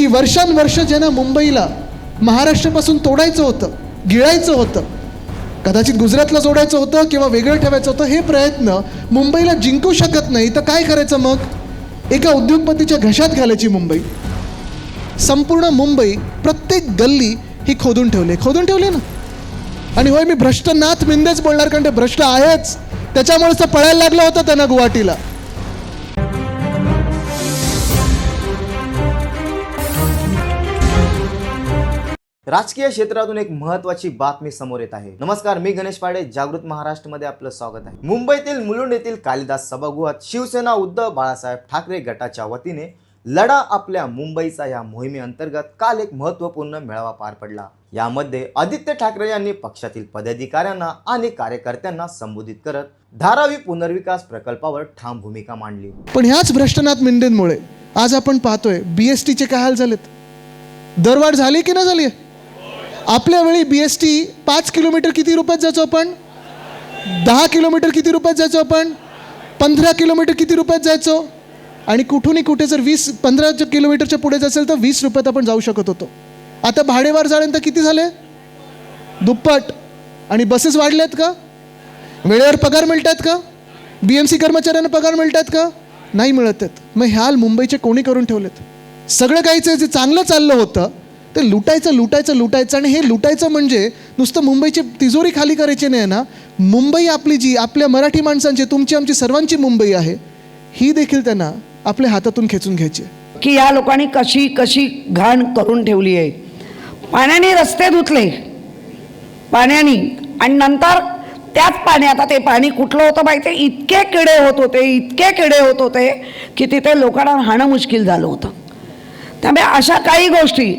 की वर्षानुवर्ष ज्यांना मुंबईला महाराष्ट्रापासून तोडायचं होतं गिळायचं होतं कदाचित गुजरातला जोडायचं होतं किंवा वेगळं ठेवायचं होतं हे प्रयत्न मुंबईला जिंकू शकत नाही तर काय करायचं मग? एका उद्योगपतीच्या घशात घालायची मुंबई. संपूर्ण मुंबई प्रत्येक गल्ली ही खोदून ठेवली. खोदून ठेवली ना? आणि होय मी भ्रष्ट नाथ मिंदेच बोलणार कारण ते भ्रष्ट आहेच. त्याच्यामुळेच तर पळायला लागलं होतं त्यांना गुवाहाटीला. राजकीय क्षेत्रातून एक महत्वाची बातमी समोर येत आहे. नमस्कार मी गणेश पाडे जागृत महाराष्ट्रमध्ये आपलं स्वागत आहे. मुंबईतील मुलुंड येथील कालिदास सभागृहात शिवसेना उद्धव बाळासाहेब ठाकरे गटाच्या वतीने लढा आपल्या मुंबईचा या मोहिमेअंतर्गत काल एक महत्त्वपूर्ण मेळावा पार पडला. यामध्ये आदित्य ठाकरे यांनी पक्षातील पदाधिकाऱ्यांना आणि कार्यकर्त्यांना संबोधित करत धारावी पुनर्विकास प्रकल्पावर ठाम भूमिका मांडली. पण ह्याच भ्रष्टनाथ मिंदेंमुळे आज आपण पाहतोय बी एस काय हाल झालेत? दरवाढ झाली की नाही झाली? आपल्या वेळी बी एस टी पाच किलोमीटर किती रुपयात जायचो आपण? दहा किलोमीटर किती रुपयात जायचो आपण? पंधरा किलोमीटर किती रुपयात जायचो? आणि कुठूनही कुठे जर वीस पंधरा किलोमीटरच्या पुढे असेल तर वीस रुपयात आपण जाऊ शकत होतो. आता भाडेवार झाल्यानंतर किती झाले? दुप्पट. आणि बसेस वाढल्यात का? वेळेवर पगार मिळतात का? बी एम सी कर्मचाऱ्यांना पगार मिळतात का? नाही मिळत आहेत. मग ह्याल मुंबईचे कोणी करून ठेवलेत? सगळं काहीचं जे चांगलं चाललं होतं ते लुटायचं लुटायचं लुटायचं आणि हे लुटायचं म्हणजे नुसतं मुंबईची तिजोरी खाली करायची नाही ना. मुंबई आपली जी आपल्या मराठी माणसांची तुमची आमची सर्वांची मुंबई आहे ही देखील त्यांना आपल्या हातातून खेचून घ्यायची की या लोकांनी कशी कशी घाण करून ठेवली आहे. पाण्याने रस्ते धुतले. पाण्याने. आणि नंतर त्याच पाणी आता ते पाणी कुठलं होतं माहिती इतके किडे होत होते इतके किडे होत होते की तिथे लोकांना राहणं मुश्किल झालं होतं. त्यामुळे अशा काही गोष्टी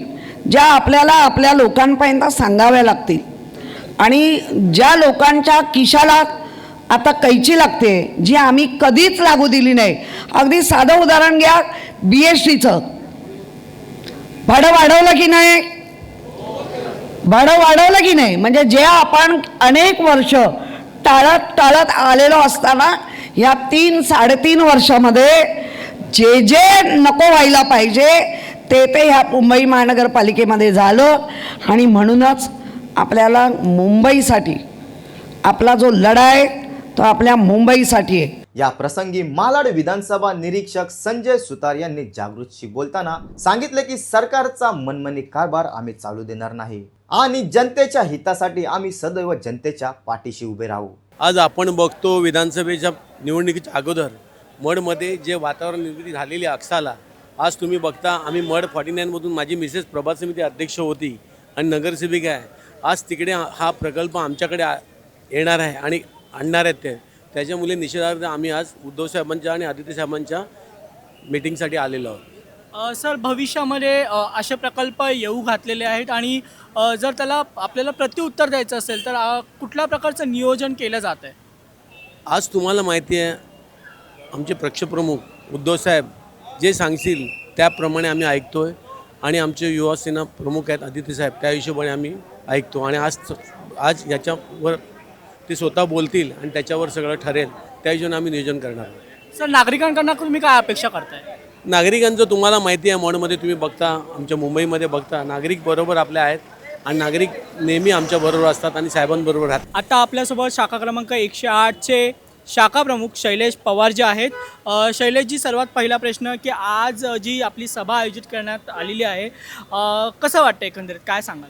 ज्या आपल्याला आपल्या लोकांपर्यंत सांगाव्या लागतील. आणि ज्या लोकांच्या किशाला आता कैची लागते जी आम्ही कधीच लागू दिली नाही. अगदी साधं उदाहरण घ्या बी एस टीचं भाडं वाढवलं की नाही? भाडं वाढवलं की नाही? म्हणजे जे आपण अनेक वर्ष टाळत टाळत आलेलो असताना या तीन साडेतीन वर्षामध्ये जे जे नको व्हायला पाहिजे ते ते ह्या मुंबई महानगरपालिकेमध्ये झालं. आणि म्हणूनच आपल्याला मुंबईसाठी आपला जो लढा आहे तो आपल्या मुंबईसाठी आहे. या प्रसंगी मालाड विधानसभा निरीक्षक संजय सुतार यांनी जागृतशी बोलताना सांगितले की सरकारचा मनमानी कारभार आम्ही चालू देणार नाही. आणि जनतेच्या हितासाठी आम्ही सदैव जनतेच्या पाठीशी उभे राहू. आज आपण बघतो विधानसभेच्या निवडणुकीच्या अगोदर मडमध्ये जे वातावरण निर्मिती झालेली अक्षाला आज तुम्ही बघता आम्ही मड फॉर्टी नाईनमधून माझी मिसेस प्रभात समिती अध्यक्ष होती आणि नगरसेविका आहे. आज तिकडे हा प्रकल्प आमच्याकडे येणार आहे आणि आणणार आहेत ते. त्याच्यामुळे निषेधार्थ आम्ही आज उद्धव साहेबांच्या आणि आदित्य साहेबांच्या मीटिंगसाठी आलेलो आहोत. अ, सर भविष्यामध्ये अ, असे प्रकल्प येऊ घातलेले आहेत आणि अ, जर त्याला आपल्याला प्रत्युत्तर द्यायचं असेल तर अ, कुठल्या प्रकारचं नियोजन केलं जात आहे आज तुम्हाला माहिती आहे आमचे पक्षप्रमुख उद्धव साहेब जे सांगतील त्याप्रमाणे आम्ही ऐकतो आहे आणि आमचे युवासेना प्रमुख आहेत आदित्य साहेब त्या हिशोबाने आम्ही ऐकतो. आणि आज आज याच्यावर ते स्वतः बोलतील आणि त्याच्यावर सगळं ठरेल त्या हिशोबाने आम्ही नियोजन करणार आहोत. सर नागरिकांकडनं तुम्ही काय अपेक्षा करताय? नागरिकांचं तुम्हाला माहिती आहे मॉडमध्ये तुम्ही बघता आमच्या मुंबईमध्ये बघता नागरिक बरोबर आपले आहेत आणि नागरिक नेहमी आमच्या बरोबर असतात आणि साहेबांबरोबर राहतात. आता आपल्यासोबत शाखा क्रमांक एकशे आठचे शाखा प्रमुख शैलेश पवार जे आहेत. शैलेशजी सर्वात पहिला प्रश्न की आज जी आपली सभा आयोजित करण्यात आलेली आहे कसं वाटतं एकंदरीत? काय सांगाल?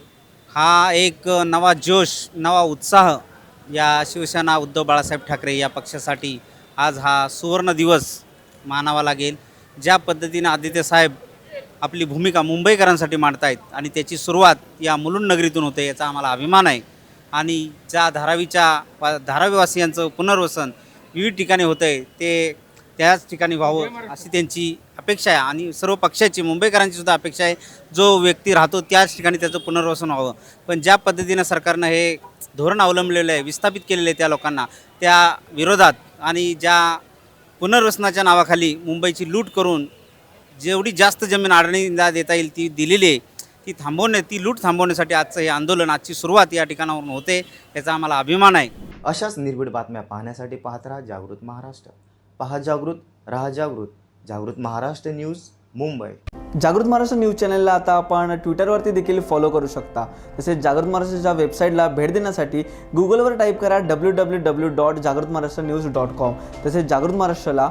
हा एक नवा जोश नवा उत्साह या शिवसेना उद्धव बाळासाहेब ठाकरे या पक्षासाठी आज हा सुवर्ण दिवस मानावा लागेल. ज्या पद्धतीनं आदित्य साहेब आपली भूमिका मुंबईकरांसाठी मांडतायत आणि त्याची सुरुवात या मुलुंड नगरीतून होते याचा आम्हाला अभिमान आहे. आणि ज्या धारावीच्या वा- धारावीवासियांचं पुनर्वसन विविध ठिकाणी होतं आहे ते त्याच ठिकाणी व्हावं अशी त्यांची अपेक्षा आहे. आणि सर्व पक्षाची मुंबईकरांची सुद्धा अपेक्षा आहे जो व्यक्ती राहतो त्याच ठिकाणी त्याचं पुनर्वसन व्हावं. पण ज्या पद्धतीनं सरकारनं हे धोरण अवलंबलेलं आहे विस्थापित केलेलं आहे त्या लोकांना त्या विरोधात आणि ज्या पुनर्वसनाच्या नावाखाली मुंबईची लूट करून जेवढी जास्त जमीन आडणीला देता येईल ती दिलेली आहे ती थांबवणे ती लूट थांबवण्यासाठी आजचं हे आंदोलन आजची सुरुवात या ठिकाणावरून होते याचा आम्हाला अभिमान आहे. अशाच निर्भीड बातम्या पाहण्यासाठी पाहत राहा जागृत महाराष्ट्र. पहा जागृत राहा जागृत. जागृत महाराष्ट्र न्यूज मुंबई. जागृत महाराष्ट्र न्यूज चॅनलला आता आपण ट्विटरवरती देखील फॉलो करू शकता. तसेच जागृत महाराष्ट्राच्या वेबसाईटला भेट देण्यासाठी गुगलवर टाईप करा डब्ल्यू डब्ल्यू डब्ल्यू डॉट जागृत महाराष्ट्र न्यूज डॉट कॉम तसेच जागृत महाराष्ट्राला